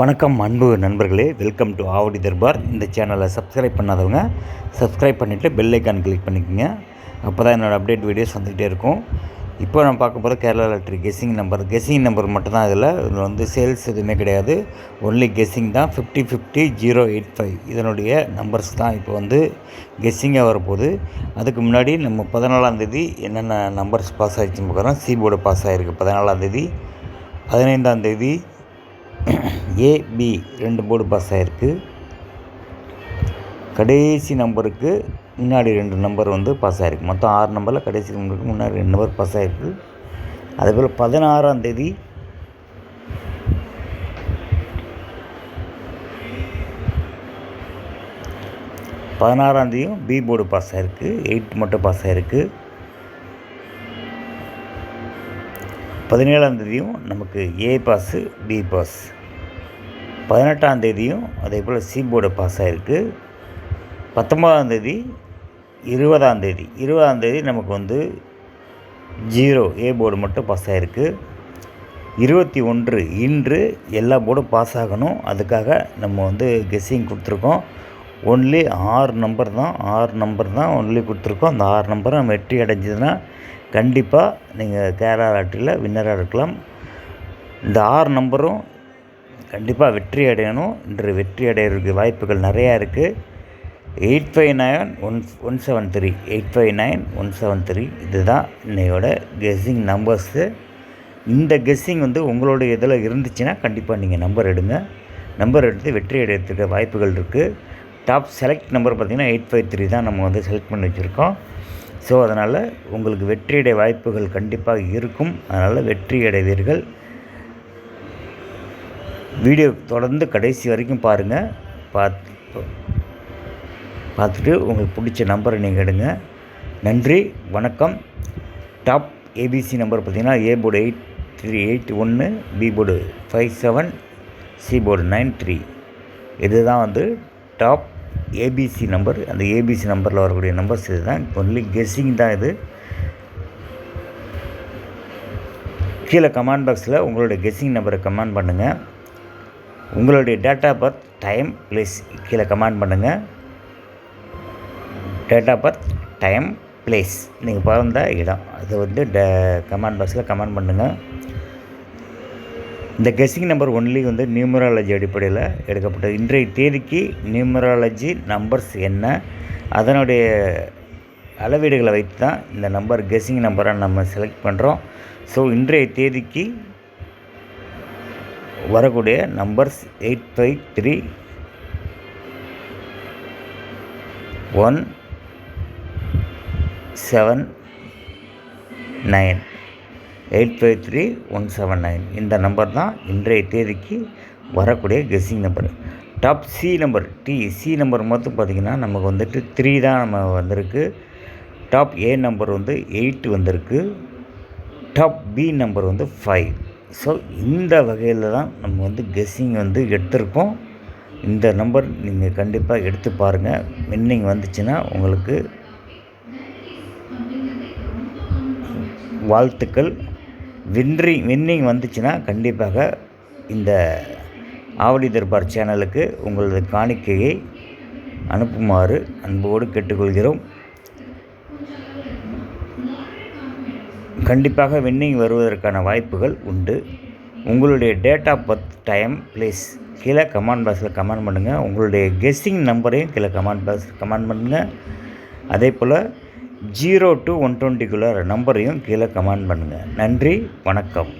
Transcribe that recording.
வணக்கம் அன்பு நண்பர்களே. Welcome to Avadi Darbar. இந்த சேனலை சப்ஸ்கிரைப் பண்ணாதவங்க சப்ஸ்கிரைப் பண்ணிவிட்டு பெல் ஐக்கான் கிளிக் பண்ணிக்கோங்க. அப்போ தான் என்னோடய அப்டேட் வீடியோஸ் வந்துகிட்டே இருக்கும். இப்போ நான் பார்க்க போகிற Kerala lottery guessing number guessing number மட்டும் தான் இதில். இதில் வந்து சேல்ஸ் எதுவுமே கிடையாது. ஒன்லி கெஸ்ஸிங் தான். Fifty fifty zero eight five இதனுடைய நம்பர்ஸ் தான் இப்போ வந்து கெஸ்ஸிங்காக வரப்போகுது. அதுக்கு முன்னாடி நம்ம பதினாலாந்தேதி என்னென்ன நம்பர்ஸ் பாஸ் ஆகிடுச்சுன்னு பார்க்குறோம் சி போர்டு பாஸ் ஆகிருக்கு பதினாலாந்தேதி பதினைந்தாந்தேதி ஏபி ரெண்டு போர்டு பாஸ் ஆகிருக்கு கடைசி நம்பருக்கு முன்னாடி ரெண்டு நம்பர் வந்து பாஸ் ஆகிருக்கு மொத்தம் ஆறு நம்பரில் கடைசி நம்பருக்கு முன்னாடி ரெண்டு நம்பர் பாஸ் ஆகிருக்கு அதேபோல் பதினாறாம் தேதி பதினாறாம் தேதியும் பி போர்டு பாஸ் ஆகிருக்கு எயிட் மட்டும் பாஸ் ஆகிருக்கு பதினேழாம் தேதியும் நமக்கு ஏ பாஸு பி பாஸ். பதினெட்டாம் தேதியும் அதே போல் சி போர்டு பாஸ் ஆகிருக்கு பத்தொம்பதாம் தேதி இருபதாம் தேதி இருபதாம் தேதி நமக்கு வந்து ஜீரோ ஏ போர்டு மட்டும் பாஸ் ஆகிருக்கு இருபத்தி ஒன்று இன்று எல்லா போர்டும் பாஸ் ஆகணும் அதுக்காக நம்ம வந்து கெஸ்ஸிங் கொடுத்துருக்கோம். ஒன்லி ஆறு நம்பர் தான் ஆறு நம்பர் தான் ஒன்லி கொடுத்துருக்கோம். அந்த ஆறு நம்பரும் நம்ம வெற்றி அடைஞ்சதுன்னா கண்டிப்பாக நீங்கள் கேரளா லாட்டரியில் வின்னராக இருக்கலாம். இந்த ஆறு நம்பரும் கண்டிப்பாக வெற்றி அடையணும். இன்று வெற்றி அடைகிறதுக்கு வாய்ப்புகள் நிறையா இருக்குது eight five nine one one seven three. Eight five nine one seven three. இதுதான் இன்னையோட கெஸ்ஸிங் நம்பர்ஸு. இந்த கெஸ்ஸிங் வந்து உங்களோட இதில் இருந்துச்சுன்னா கண்டிப்பாக நீங்கள் நம்பர் எடுங்க. நம்பர் எடுத்து வெற்றி அடையிறதுக்கு வாய்ப்புகள் இருக்குது டாப் செலக்ட் நம்பர் பார்த்திங்கன்னா எயிட் ஃபைவ் த்ரீ தான் நம்ம வந்து செலக்ட் பண்ணி வச்சுருக்கோம். ஸோ அதனால் உங்களுக்கு வெற்றியடை வாய்ப்புகள் கண்டிப்பாக இருக்கும். அதனால் வெற்றி அடைவீர்கள். வீடியோ தொடர்ந்து கடைசி வரைக்கும் பாருங்கள் பார்த்து பார்த்துட்டு உங்களுக்கு பிடிச்ச நம்பரை நீங்கள் எடுங்க. நன்றி வணக்கம். டாப் ஏபிசி நம்பர் பார்த்திங்கன்னா A board eight three eight ஒன்று B board five seven C board nine three இதுதான் வந்து டாப் ஏபிசி நம்பர் அந்த ஏபிசி நம்பரில் வரக்கூடிய நம்பர்ஸ் இது தான் ஒன்லி கெஸ்ஸிங் தான் இது. கீழே கமெண்ட் பாக்ஸில் உங்களுடைய கெஸ்ஸிங் நம்பரை கமெண்ட் பண்ணுங்கள் உங்களுடைய date of birth time place கீழே கமெண்ட் பண்ணுங்கள் date of birth time place நீங்கள் பிறந்த இடம். அது வந்து ட கமெண்ட் பாக்ஸில் கமெண்ட் பண்ணுங்கள் இந்த கெஸ்ஸிங் நம்பர் ஒன்லி வந்து நியூமராலஜி அடிப்படையில் எடுக்கப்பட்டது. இன்றைய தேதிக்கு நியூமராலஜி நம்பர்ஸ் என்ன? அதனுடைய அளவீடுகளை வைத்து தான் இந்த நம்பர் கெஸ்ஸிங் நம்பராக நம்ம செலக்ட் பண்ணுறோம் ஸோ இன்றைய தேதிக்கு வரக்கூடிய numbers eight five three one seven nine eight five three one seven nine இந்த நம்பர் தான் இன்றைய தேதிக்கு வரக்கூடிய guessing number top C number D C number மட்டும் பார்த்திங்கன்னா நமக்கு வந்துட்டு த்ரீ தான் நம்ம வந்திருக்கு. டாப் ஏ நம்பர் வந்து எயிட் வந்திருக்கு. டாப் பி நம்பர் வந்து ஃபைவ் ஸோ இந்த வகையில் தான் நம்ம வந்து கெஸ்ஸிங் வந்து எடுத்திருக்கோம். இந்த நம்பர் நீங்கள் கண்டிப்பாக எடுத்து பாருங்கள் வின்னிங் வந்துச்சுன்னா உங்களுக்கு வாழ்த்துக்கள். வின்றி வின்னிங் வந்துச்சுன்னா கண்டிப்பாக இந்த ஆவடி தர்பார் சேனலுக்கு உங்களது காணிக்கையை அனுப்புமாறு அன்போடு கேட்டுக்கொள்கிறோம். கண்டிப்பாக வின்னிங் வருவதற்கான வாய்ப்புகள் உண்டு. உங்களுடைய date of birth time please கீழே கமெண்ட் பாக்ஸில் கமெண்ட் பண்ணுங்கள் உங்களுடைய கெஸ்ஸிங் நம்பரையும் கீழே கமெண்ட் பாக்ஸ் கமெண்ட் பண்ணுங்கள் அதே போல் ஜீரோ டு ஒன் டுவெண்ட்டிக்குள்ளே நம்பரையும் கீழே கமெண்ட் பண்ணுங்கள் நன்றி வணக்கம்.